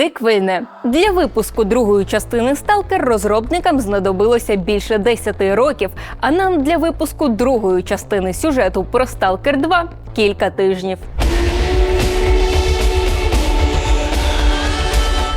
Сиквельне для випуску другої частини Сталкер розробникам знадобилося більше 10 років, а нам для випуску другої частини сюжету про Сталкер 2 кілька тижнів.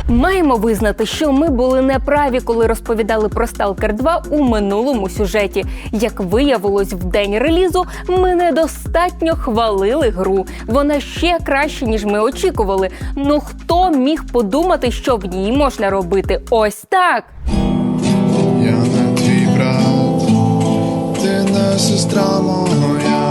Маємо визнати, що ми були неправі, коли розповідали про Stalker 2 у минулому сюжеті. Як виявилось, в день релізу ми недостатньо хвалили гру. Вона ще краще, ніж ми очікували. Ну хто міг подумати, що в ній можна робити ось так? Я не твій брат, ти не сестра моя.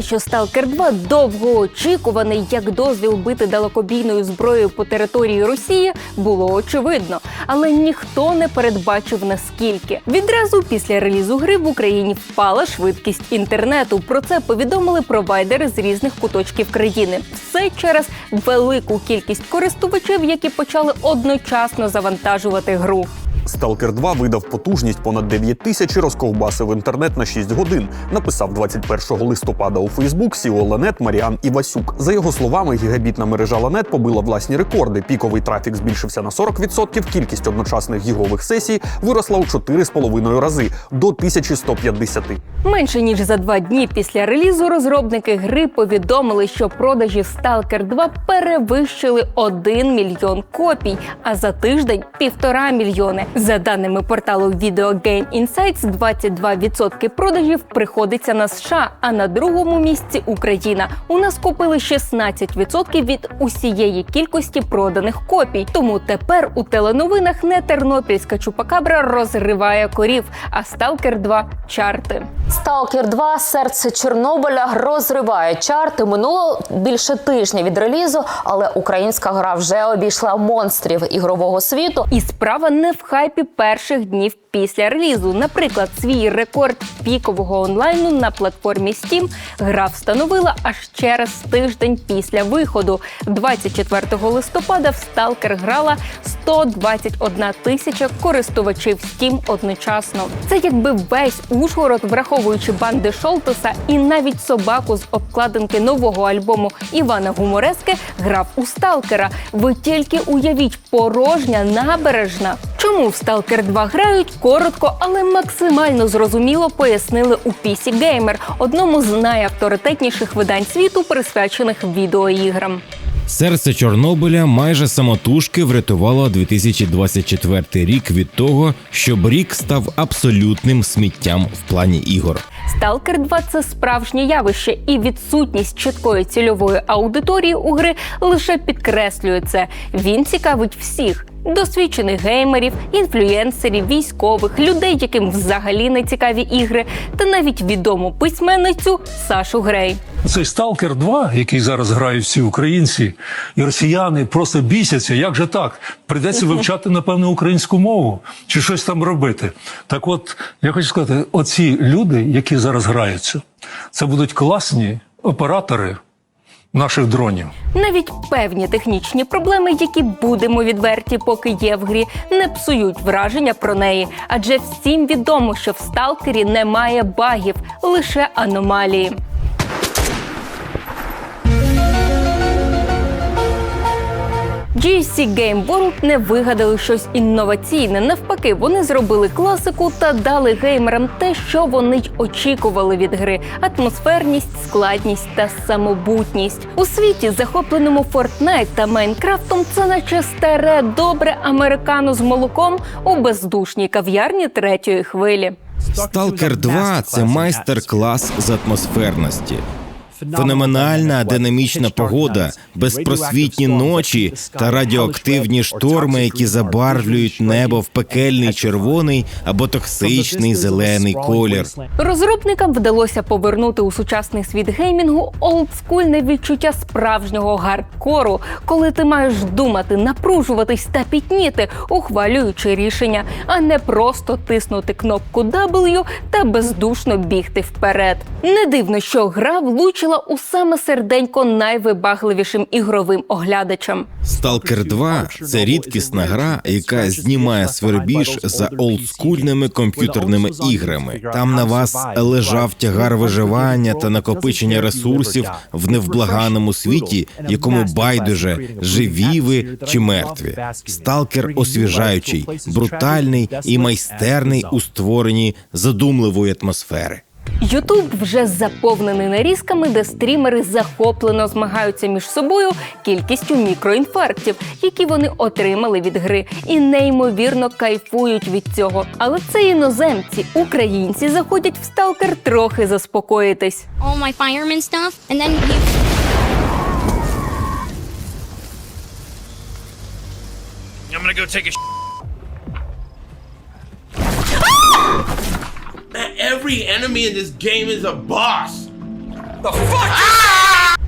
Що Stalker 2 довгоочікуваний як дозвіл бити далекобійною зброєю по території Росії, було очевидно, але ніхто не передбачив наскільки. Відразу після релізу гри в Україні впала швидкість інтернету. Про це повідомили провайдери з різних куточків країни. Все через велику кількість користувачів, які почали одночасно завантажувати гру. Stalker 2 видав потужність понад 9 тисяч і розковбасив інтернет на 6 годин. Написав 21 листопада у Фейсбук Сіо Ланет Маріан Івасюк. За його словами, гігабітна мережа Ланет побила власні рекорди. Піковий трафік збільшився на 40%, кількість одночасних гігових сесій виросла у 4,5 рази до 1150. Менше ніж за два дні після релізу розробники гри повідомили, що продажі Stalker 2 перевищили 1 мільйон копій, а за тиждень півтора мільйони. За даними порталу Video Game Insights, 22% продажів приходиться на США, а на другому місці Україна. У нас купили 16% від усієї кількості проданих копій. Тому тепер у теленовинах не тернопільська чупакабра розриває корів, а Stalker 2 – чарти. Сталкер 2 серце Чорнобиля розриває чарти. Минуло більше тижня від релізу, але українська гра вже обійшла монстрів ігрового світу. І справа не в хайпі перших днів після релізу. Наприклад, свій рекорд пікового онлайну на платформі Steam гра встановила аж через тиждень після виходу. 24 листопада в Stalker грала 121 тисяча користувачів Steam одночасно. Це якби весь Ужгород, враховуючи банди Шолтеса і навіть собаку з обкладинки нового альбому Івана Гуморески, грав у Сталкера. Ви тільки уявіть порожня набережна. Чому в Stalker 2 грають коротко, але максимально зрозуміло пояснили у PC Gamer, одному з найавторитетніших видань світу, присвячених відеоіграм. Серце Чорнобиля майже самотужки врятувало 2024 рік від того, щоб рік став абсолютним сміттям в плані ігор. Stalker 2 – це справжнє явище, і відсутність чіткої цільової аудиторії у гри лише підкреслює це. Він цікавить всіх. Досвідчених геймерів, інфлюєнсерів, військових, людей, яким взагалі не цікаві ігри, та навіть відому письменницю Сашу Грей. Цей Сталкер 2, який зараз грають всі українці і росіяни, просто бісяться. Як же так? Придеться вивчати, напевно, українську мову чи щось там робити. Так от, я хочу сказати, оці люди, які зараз граються, це будуть класні оператори наших дронів. Навіть певні технічні проблеми, які будемо відверті, поки є в грі, не псують враження про неї. Адже всім відомо, що в сталкері немає багів, лише аномалії. GSC Game World не вигадали щось інноваційне. Навпаки, вони зробили класику та дали геймерам те, що вони й очікували від гри: атмосферність, складність та самобутність. У світі, захопленому Fortnite та Майнкрафтом, це наче старе добре американо з молоком у бездушній кав'ярні третьої хвилі. Сталкер 2 це майстер-клас з атмосферності. Феноменальна динамічна погода, безпросвітні ночі та радіоактивні шторми, які забарвлюють небо в пекельний червоний або токсичний зелений колір. Розробникам вдалося повернути у сучасний світ геймінгу олдскульне відчуття справжнього гардкору, коли ти маєш думати, напружуватись та пітніти, ухвалюючи рішення, а не просто тиснути кнопку W та бездушно бігти вперед. Не дивно, що гра влучила влучила у саме серденько найвибагливішим ігровим оглядачам. Stalker 2 – це рідкісна гра, яка знімає свербіж за олдскульними комп'ютерними іграми. Там на вас лежав тягар виживання та накопичення ресурсів в невблаганому світі, якому байдуже живі ви чи мертві. Сталкер освіжаючий, брутальний і майстерний у створенні задумливої атмосфери. Ютуб вже заповнений нарізками, де стрімери захоплено змагаються між собою кількістю мікроінфарктів, які вони отримали від гри, і неймовірно кайфують від цього. Але це іноземці, українці заходять в сталкер трохи заспокоїтись. all my fireman stuff, and then he I'm gonna go take a. every enemy in this game is a boss.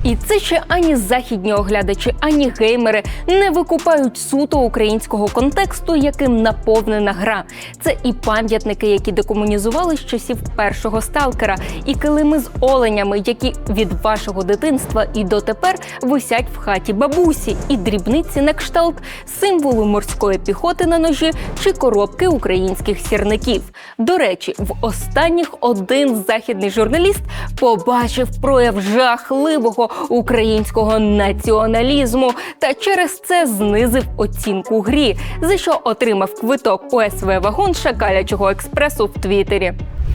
І це ще ані західні оглядачі, ані геймери не викупають суто українського контексту, яким наповнена гра. Це і пам'ятники, які декомунізували з часів першого сталкера, і килими з оленями, які від вашого дитинства і дотепер висять в хаті бабусі, і дрібниці на кшталт символу морської піхоти на ножі чи коробки українських сірників. До речі, в останніх один західний журналіст побачив прояв жахливого українського націоналізму та через це знизив оцінку грі, за що отримав квиток у СВ вагон шакалячого експресу в Твіттері.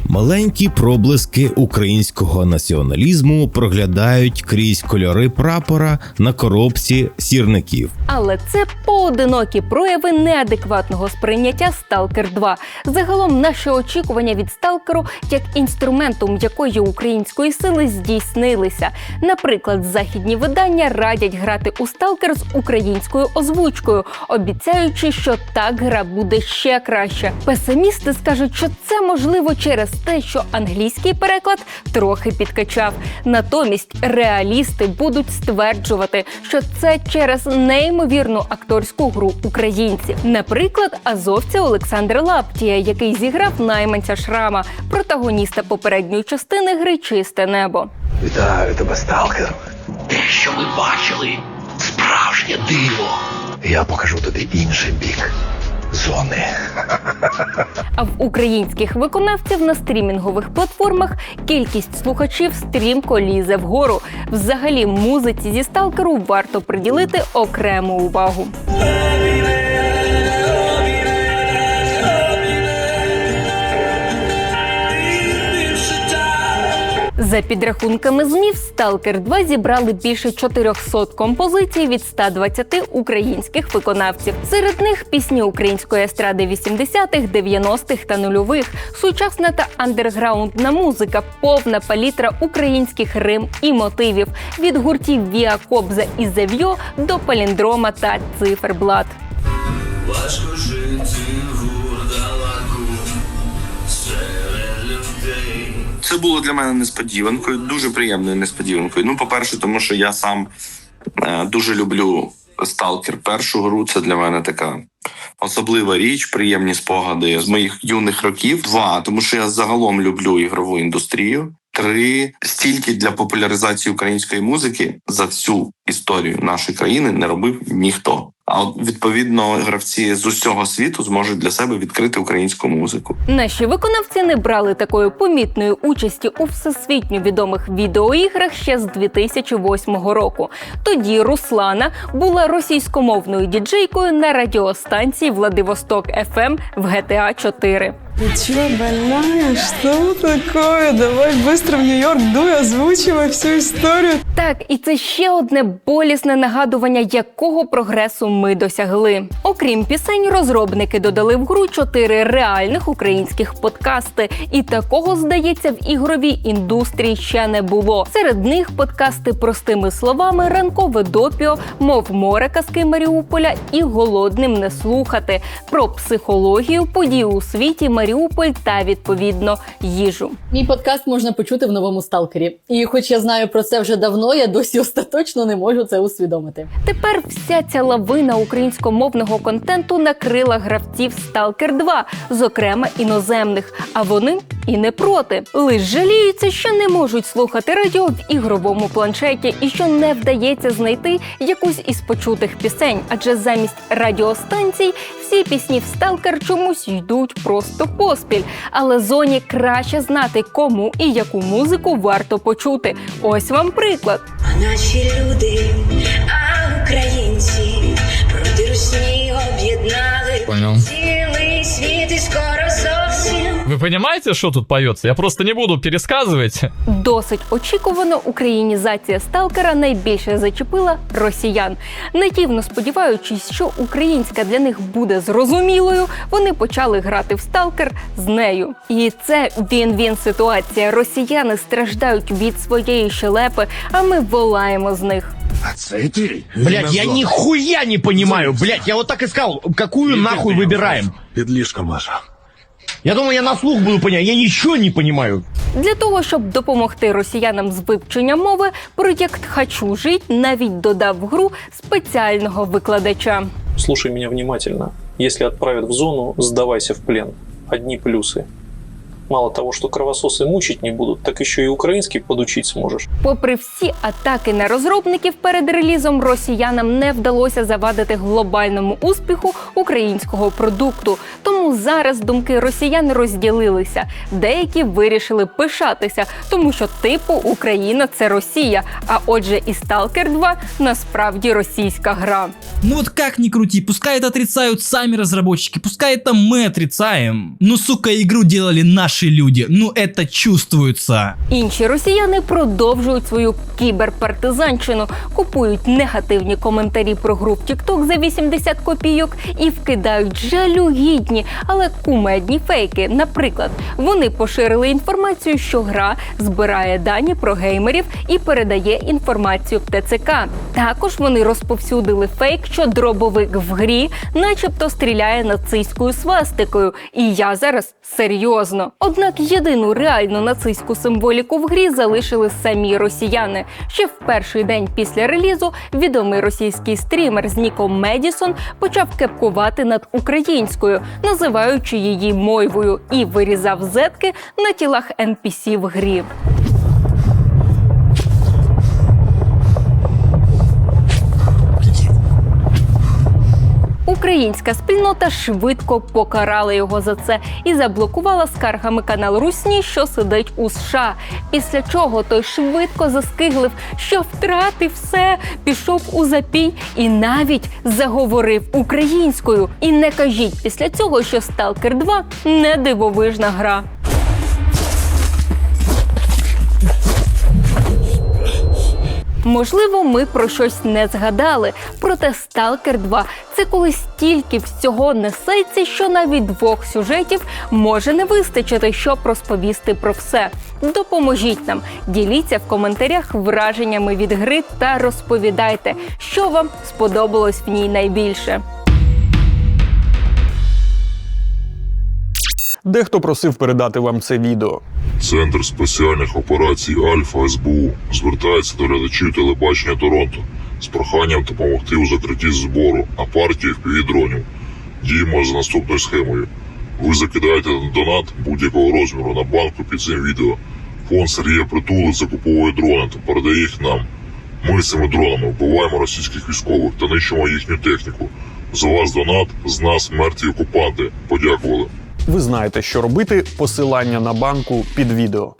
Маленькі проблиски українського націоналізму проглядають крізь кольори прапора на коробці сірників. Але це поодинокі прояви неадекватного сприйняття Сталкер 2. Загалом наші очікування від сталкеру як інструменту м'якої української сили здійснилися. Наприклад, західні видання радять грати у сталкер з українською озвучкою, обіцяючи, що так гра буде ще краще. Песимісти скажуть, що це можливо через те, що англійський переклад трохи підкачав. Натомість реалісти будуть стверджувати, що це через неймовірну акторську гру українців. Наприклад, азовця Олександр Лаптія, який зіграв найманця Шрама, протагоніста попередньої частини гри Чисте небо. Вітаю тебе, сталкер. Те, що ми бачили, справжнє диво. Я покажу тобі інший бік зони. А в українських виконавців на стрімінгових платформах кількість слухачів стрімко лізе вгору. Взагалі, музиці зі сталкеру варто приділити окрему увагу. За підрахунками ЗМІ, Сталкер 2 зібрали більше 400 композицій від 120 українських виконавців. Серед них пісні української естради 80-х, 90-х та нульових, сучасна та андерграундна музика, повна палітра українських рим і мотивів від гуртів Віа Кобза і Зев'йо до паліндрома та циферблат. Важко Це було для мене несподіванкою, дуже приємною несподіванкою. Ну, по-перше, тому що я сам е, дуже люблю Сталкер. Першу гру це для мене така особлива річ, приємні спогади з моїх юних років. Два, тому що я загалом люблю ігрову індустрію. Три стільки для популяризації української музики за всю історію нашої країни не робив ніхто. А відповідно гравці з усього світу зможуть для себе відкрити українську музику. Наші виконавці не брали такої помітної участі у всесвітньо відомих відеоіграх ще з 2008 року. Тоді Руслана була російськомовною діджейкою на радіостанції Владивосток ФМ в GTA 4. Ты чё, больная? Что такое? Давай быстро в Нью-Йорк дуй, озвучивай всю историю. Так, і це ще одне болісне нагадування, якого прогресу ми досягли. Окрім пісень, розробники додали в гру чотири реальних українських подкасти, і такого здається в ігровій індустрії ще не було. Серед них подкасти простими словами, ранкове допіо, мов море казки Маріуполя і голодним не слухати про психологію, події у світі, Маріуполь та відповідно їжу. Мій подкаст можна почути в новому сталкері. І хоч я знаю про це вже давно, я досі остаточно не можу це усвідомити. Тепер вся ця лавина українськомовного контенту накрила гравців Stalker 2, зокрема іноземних. А вони і не проти. Лиш жаліються, що не можуть слухати радіо в ігровому планшеті і що не вдається знайти якусь із почутих пісень, адже замість радіостанцій всі пісні в Сталкер чомусь йдуть просто поспіль. Але зоні краще знати, кому і яку музику варто почути. Ось вам приклад. Наші люди, а українці проти русні об'єднали цілий світ і скоро зовсім. Вы понимаете, что тут поется? Я просто не буду пересказывать. Досить очікувано українізація сталкера найбільше зачепила росіян. Наївно сподіваючись, що українська для них буде зрозумілою, вони почали грати в сталкер з нею. І це він-він ситуація. Росіяни страждають від своєї щелепи, а ми волаємо з них. Блять, я нихуя не понимаю, блять, я вот так искал, какую нахуй выбираем? Підліжка Маша. Я думаю, я на слух буду понимать, я ничего не понимаю. Для того щоб допомогти росіянам з вивченням мови, проєкт Хочу жить навіть додав в гру спеціального викладача. Слушай меня внимательно. Если отправят в зону, сдавайся в плен. Одни плюсы. Мало того, что кровососы мучить не будут, так еще и украинский подучить сможешь. Попри всі атаки на розробників перед релізом, росіянам не вдалося завадити глобальному успіху українського продукту. Тому зараз думки росіян розділилися. Деякі вирішили пишатися, тому що типу Україна це Росія. А отже, і Stalker 2 насправді російська гра. Ну вот как ни крути, пускай это отрицают сами разработчики, пускай это мы отрицаем. Ну сука, игру делали наши люди, ну это чувствуется. Інші росіяни продовжують свою кіберпартизанщину, купують негативні коментарі про гру в TikTok за 80 копійок і вкидають жалюгідні, але кумедні фейки. Наприклад, вони поширили інформацію, що гра збирає дані про геймерів і передає інформацію в ТЦК. Також вони розповсюдили фейк, що дробовик в грі, начебто, стріляє нацистською свастикою. І я зараз серйозно. Однак єдину реальну нацистську символіку в грі залишили самі росіяни. Ще в перший день після релізу відомий російський стрімер з ніком Медісон почав кепкувати над українською, називаючи її мойвою, і вирізав зетки на тілах NPC в грі. Українська спільнота швидко покарала його за це і заблокувала скаргами канал Русні, що сидить у США. Після чого той швидко заскиглив, що втратив все, пішов у запій і навіть заговорив українською. І не кажіть після цього, що Сталкер 2 не дивовижна гра. Можливо, ми про щось не згадали. Проте Сталкер 2 це коли стільки всього несеться, що навіть двох сюжетів може не вистачити, щоб розповісти про все. Допоможіть нам, діліться в коментарях враженнями від гри та розповідайте, що вам сподобалось в ній найбільше. Дехто просив передати вам це відео. Центр спеціальних операцій Альфа СБУ звертається до глядачів телебачення Торонто з проханням допомогти у закритті збору на партію впівдронів. Діємо за наступною схемою. Ви закидаєте донат будь-якого розміру на банку під цим відео. Фонд Сергія Притули закуповує дрони та передає їх нам. Ми цими дронами вбиваємо російських військових та нищимо їхню техніку. За вас донат, з нас мертві окупанти. Подякували. Ви знаєте, що робити. Посилання на банку під відео.